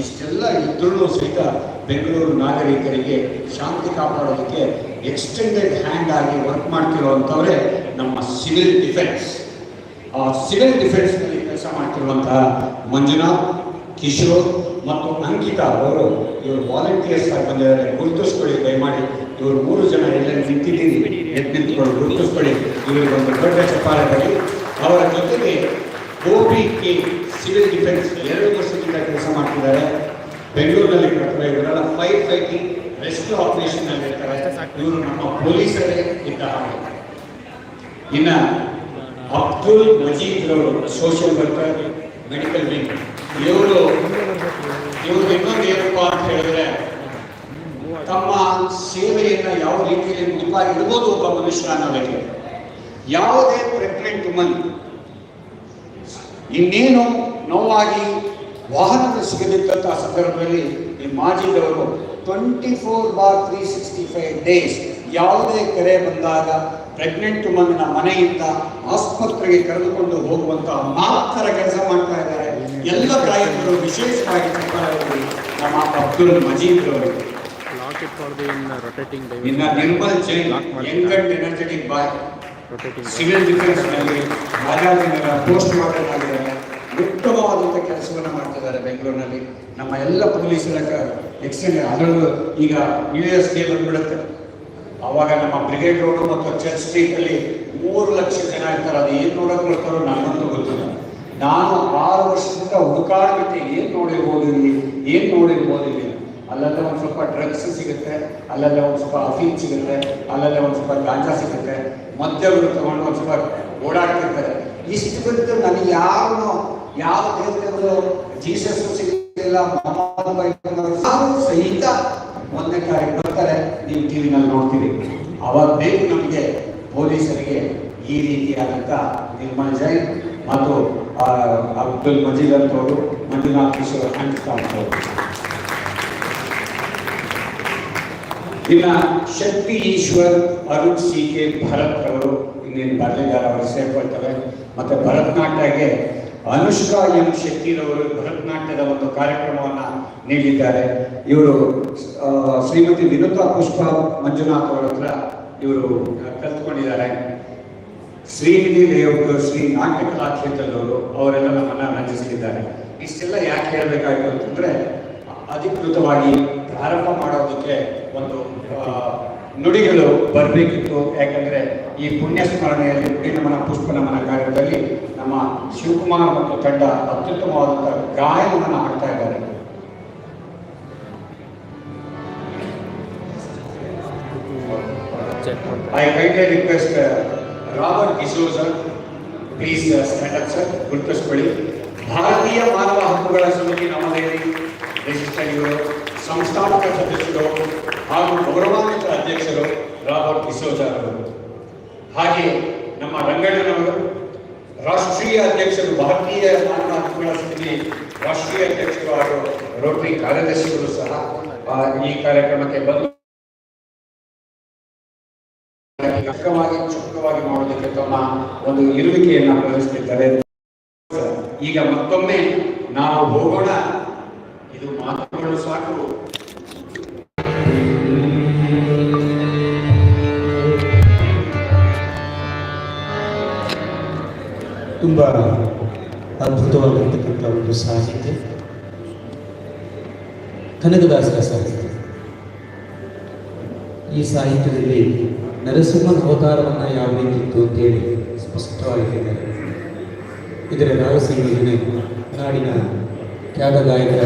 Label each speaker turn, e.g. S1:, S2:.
S1: ಇಷ್ಟೆಲ್ಲ ಇದ್ರೂ ಸಹಿತ ಬೆಂಗಳೂರು ನಾಗರಿಕರಿಗೆ ಶಾಂತಿ ಕಾಪಾಡೋದಕ್ಕೆ ಎಕ್ಸ್ಟೆಂಡೆಡ್ ಹ್ಯಾಂಡ್ ಆಗಿ ವರ್ಕ್ ಮಾಡ್ತಿರುವಂಥವರೇ ನಮ್ಮ ಸಿವಿಲ್ ಡಿಫೆನ್ಸ್ ಆ ಸಿವಿಲ್ ಡಿಫೆನ್ಸ್ನಲ್ಲಿ ಕೆಲಸ ಮಾಡ್ತಿರುವಂತಹ ಮಂಜುನಾಥ್, ಕಿಶೋರ್ ಮತ್ತು ಅಂಕಿತಾ ಅವರು ಇವರು ವಾಲಂಟಿಯರ್ಸ್ ಆಗಿ ಬಂದಿದ್ದಾರೆ. ಗುರುತಿಸ್ಕೊಳ್ಳಿ, ದಯಮಾಡಿ. ಇವರು ಮೂರು ಜನ ಎಲ್ಲ ನಿಂತಿದ್ದೀರಿ. ಎದ್ದು ನಿಂತ್ಕೊಂಡು ಗುರುತಿಸ್ಕೊಳ್ಳಿ. ಇವರಿಗೆ ಒಂದು ದೊಡ್ಡ ಚಪ್ಪಾಳೆ ಬರಲಿ ಅವರ ಜೊತೆಗೆ ಗೋಪಿ ಕೆ ಸಿವಿಲ್ ಡಿಫೆನ್ಸ್ ಎರಡು ವರ್ಷದಿಂದ ಕೆಲಸ ಮಾಡ್ತಿದ್ದಾರೆ. ಬೆಂಗಳೂರಿನಲ್ಲಿ ಬರ್ತಾರೆ ಇವರೆಲ್ಲ ಫೈರ್ ಫೈಟಿಂಗ್ ರೆಸ್ಕ್ಯೂ ಆಪರೇಷನ್ ಅಲ್ಲಿ ಇರ್ತಾರೆ. ಇವರು ನಮ್ಮ ಪೊಲೀಸರೇ ಇದ್ದ ಇನ್ನ ಅಬ್ದುಲ್ ಮಜೀದ್ ಅವರು ಸೋಷಿಯಲ್ ವರ್ಕರ್ ಮೆಡಿಕಲ್ ವಿಂಗ್ ಇವರು ಇವರು ಇನ್ನೊಂದು ಏನಪ್ಪ ಅಂತ ಹೇಳಿದ್ರೆ, ತಮ್ಮ ಸೇವೆಯನ್ನ ಯಾವ ರೀತಿಯಲ್ಲಿ ಮುಖ ಇಡ್ಬೋದು ಒಬ್ಬ ಮನುಷ್ಯ ಅನ್ನೋದಕ್ಕೆ ಯಾವುದೇ ಪ್ರೆಗ್ನೆಂಟ್ ವುಮನ್ ಇನ್ನೇನು ನೋವಾಗಿ ವಾಹನ ಸಿಗದಿದ್ದಂಥ ಸಂದರ್ಭದಲ್ಲಿ ಈ ಮಾಜಿದವರು ಟ್ವೆಂಟಿ ಫೋರ್ ಬಾರ್ ತ್ರೀ ಸಿಕ್ಸ್ಟಿ ಫೈವ್ ಡೇಸ್ ಯಾವುದೇ ಕರೆ ಬಂದಾಗ ಪ್ರೆಗ್ನೆಂಟ್ ಮಗನ ಮನೆಯಿಂದ ಆಸ್ಪತ್ರೆಗೆ ಕರೆದುಕೊಂಡು ಹೋಗುವಂತ ಮಾತ್ರ ಕೆಲಸ ಮಾಡ್ತಾ ಇದ್ದಾರೆ ಎಲ್ಲ ತಾಯಿಗಳು ವಿಶೇಷವಾಗಿ ನಮ್ಮ ಅಬ್ದುಲ್ ಮಜೀದ್ ಅವರು ಇನ್ನ. ನಿರ್ಮಲ್ ಜೈನ್
S2: ಎಂಗಂಡ್ ಮಾಡಿ.
S1: Young and energetic boy civil ಡಿಫೆನ್ಸ್ನಲ್ಲಿ Rajajinagar post mortem ಆಗಿದ್ದಾರೆ ಉತ್ತಮವಾದಂಥ ಕೆಲಸವನ್ನು ಮಾಡ್ತಿದ್ದಾರೆ ಬೆಂಗಳೂರಿನಲ್ಲಿ. ನಮ್ಮ ಎಲ್ಲ ಪೊಲೀಸರ ಎಕ್ಸ್ಟೆಂಡ್ ಅದರಲ್ಲೂ ಈಗ ಯು ಎಸ್ಗೆ ಬಂದ್ಬಿಡುತ್ತೆ. ಅವಾಗ ನಮ್ಮ ಬ್ರಿಗೇಡ್ ರೋಡ್ ಮತ್ತು ಚರ್ಚ್ ಸ್ಟ್ರೀಟ್ ಅಲ್ಲಿ ಮೂರು ಲಕ್ಷ ಜನ ಇರ್ತಾರೆ. ಅದು ಏನು ನೋಡಕ್ ಬರ್ತಾರೋ ನನಗಂತೂ ಗೊತ್ತಿಲ್ಲ. ನಾನು ಆರು ವರ್ಷದಿಂದ ಹುಡುಕಾಡ್ಬಿಟ್ಟು ಏನು ನೋಡಿರ್ಬೋದು ಇಲ್ಲಿ? ಏನು ನೋಡಿರ್ಬೋದು ಇಲ್ಲಿ? ಅಲ್ಲೆಲ್ಲ ಒಂದು ಸ್ವಲ್ಪ ಡ್ರಗ್ಸ್ ಸಿಗುತ್ತೆ, ಅಲ್ಲಲ್ಲೇ ಒಂದು ಸ್ವಲ್ಪ ಅಫೀನ್ ಸಿಗುತ್ತೆ, ಅಲ್ಲಲ್ಲೇ ಒಂದು ಸ್ವಲ್ಪ ಗಾಂಜಾ ಸಿಗುತ್ತೆ. ಮದ್ಯಗಳು ತಗೊಂಡು ಒಂದು ಸ್ವಲ್ಪ ಓಡಾಡ್ತಿರ್ತಾರೆ. ಇಷ್ಟು ಬಿಟ್ಟು ನನಗೆ ಯಾರು ಯಾವ ದೇವತೆಗಳು ಜೀಸಸ್ ಸಿಗಲಿಲ್ಲ ಸಹಿತ ಒಂದನೇ ತಾರೀಕು ಬರ್ತಾರೆ ನೀವು ಟಿವಿನಲ್ಲಿ ನೋಡ್ತೀರಿ. ಅವಾಗ ಬೇಕು ನಮಗೆ ಪೊಲೀಸರಿಗೆ ಈ ರೀತಿಯಾದಂಥ ನಿರ್ಮಲ್ ಜೈನ್ ಮತ್ತು ಅಬ್ದುಲ್ ಮಜೀದ್ ಅಂತವರು ಮಂಜುನಾಥ್ ಕಿಶೋರ್ ಅಂಕಿತಾ ಇನ್ನ ಶಕ್ತಿ ಈಶ್ವರ್ ಅರುಣ್ ಸಿ ಕೆ ಭರತ್ ಅವರು ಇನ್ನೇನು ಬರಲಿದ್ದಾರೆ ಅವರು ಸೇರ್ಕೊಳ್ತಾರೆ. ಮತ್ತೆ ಭರತನಾಟ್ಯಗೆ ಅನುಷ್ಕಾ ಎಂ ಶೆಟ್ಟಿರವರು ಭರತನಾಟ್ಯದ ಒಂದು ಕಾರ್ಯಕ್ರಮವನ್ನು ನೀಡಿದ್ದಾರೆ. ಇವರು ಶ್ರೀಮತಿ ವಿನುತಾ ಪುಷ್ಪ ಮಂಜುನಾಥ್ ಅವರ ಹತ್ರ ಇವರು ಕಲ್ತ್ಕೊಂಡಿದ್ದಾರೆ. ಶ್ರೀನಿಧಿ ಲೇಔಟ್, ಶ್ರೀ ನಾಟ್ಯ ಕಲಾ ಕ್ಷೇತ್ರದವರು ಅವರೆಲ್ಲ ನಮ್ಮನ್ನು ರಂಜಿಸಲಿದ್ದಾರೆ. ಇಷ್ಟೆಲ್ಲ ಯಾಕೆ ಹೇಳಬೇಕಾಯಿತು ಅಂತಂದ್ರೆ ಅಧಿಕೃತವಾಗಿ ಪ್ರಾರಂಭ ಮಾಡೋದಕ್ಕೆ ಒಂದು ನುಡಿಗಳು ಬರಬೇಕಿತ್ತು. ಯಾಕಂದ್ರೆ ಈ ಪುಣ್ಯ ಸ್ಮರಣೆಯಲ್ಲಿ ನುಡಿ ನಮನ ಪುಷ್ಪ ನಮನ ಕಾರ್ಯದಲ್ಲಿ ನಮ್ಮ ಶಿವಕುಮಾರ್ ಮತ್ತು ತಂಡ ಅತ್ಯುತ್ತಮವಾದಂತಹ ಗಾಯನವನ್ನು ಹಾಡ್ತಾ ಇದ್ದಾರೆ. I kindly request Robert Kishore sir please stand up sir, ಗುರುತಿಸ್ಕೊಳ್ಳಿ ಭಾರತೀಯ ಮಾನವ ಹಕ್ಕುಗಳ ಸಮಿತಿ ನವದೆಹಲಿ. ರಿಜಿಸ್ಟರ್ ಸಂಸ್ಥಾನದ ಸಂಸ್ಥಾಪಕ ಸದಸ್ಯರು ಹಾಗೂ ಗೌರವಾನ್ವಿತ ಅಧ್ಯಕ್ಷರು ರಾಬರ್ಟ್ ಡಿಸೋಜರ್ ಅವರು ಹಾಗೆ ನಮ್ಮ ರಂಗಣ್ಣನವರು, ರಾಷ್ಟ್ರೀಯ ಅಧ್ಯಕ್ಷರು, ಭಾರತೀಯ ಮಾನವ ಸಮಿತಿ ರಾಷ್ಟ್ರೀಯ ಅಧ್ಯಕ್ಷರು ಹಾಗೂ ರೋಟರಿ ಕಾರ್ಯದರ್ಶಿಗಳು ಸಹ ಈ ಕಾರ್ಯಕ್ರಮಕ್ಕೆ ಬಂದು ಅಕ್ಕವಾಗಿ ಚುಕ್ಕವಾಗಿ ಮಾಡೋದಕ್ಕೆ ತಮ್ಮ ಒಂದು ಇರುವಿಕೆಯನ್ನು ಪ್ರದರ್ಶಿಸಿದ್ದಾರೆ ಈಗ ಮತ್ತೊಮ್ಮೆ ನಾವು ಹೋಗೋಣ. ಇದು ಮಾತುಗಳು ಸಾಕು.
S3: ತುಂಬಾ ಅದ್ಭುತವಾಗಿರ್ತಕ್ಕಂಥ ಒಂದು ಸಾಹಿತ್ಯ. ಕನಕದಾಸರ ಸಾಹಿತ್ಯ. ಈ ಸಾಹಿತ್ಯದಲ್ಲಿ ನರಸಿಂಹನ ಅವತಾರವನ್ನು ಯಾವ ರೀತಿ ಇತ್ತು ಅಂತೇಳಿ ಸ್ಪಷ್ಟವಾಗಿ ಹೇಳಿದ್ದಾರೆ. ಇದರ ರಹಸ್ಯಗಳಿಗೆ ನಾಡಿನ ಖ್ಯಾತ ಗಾಯಕರ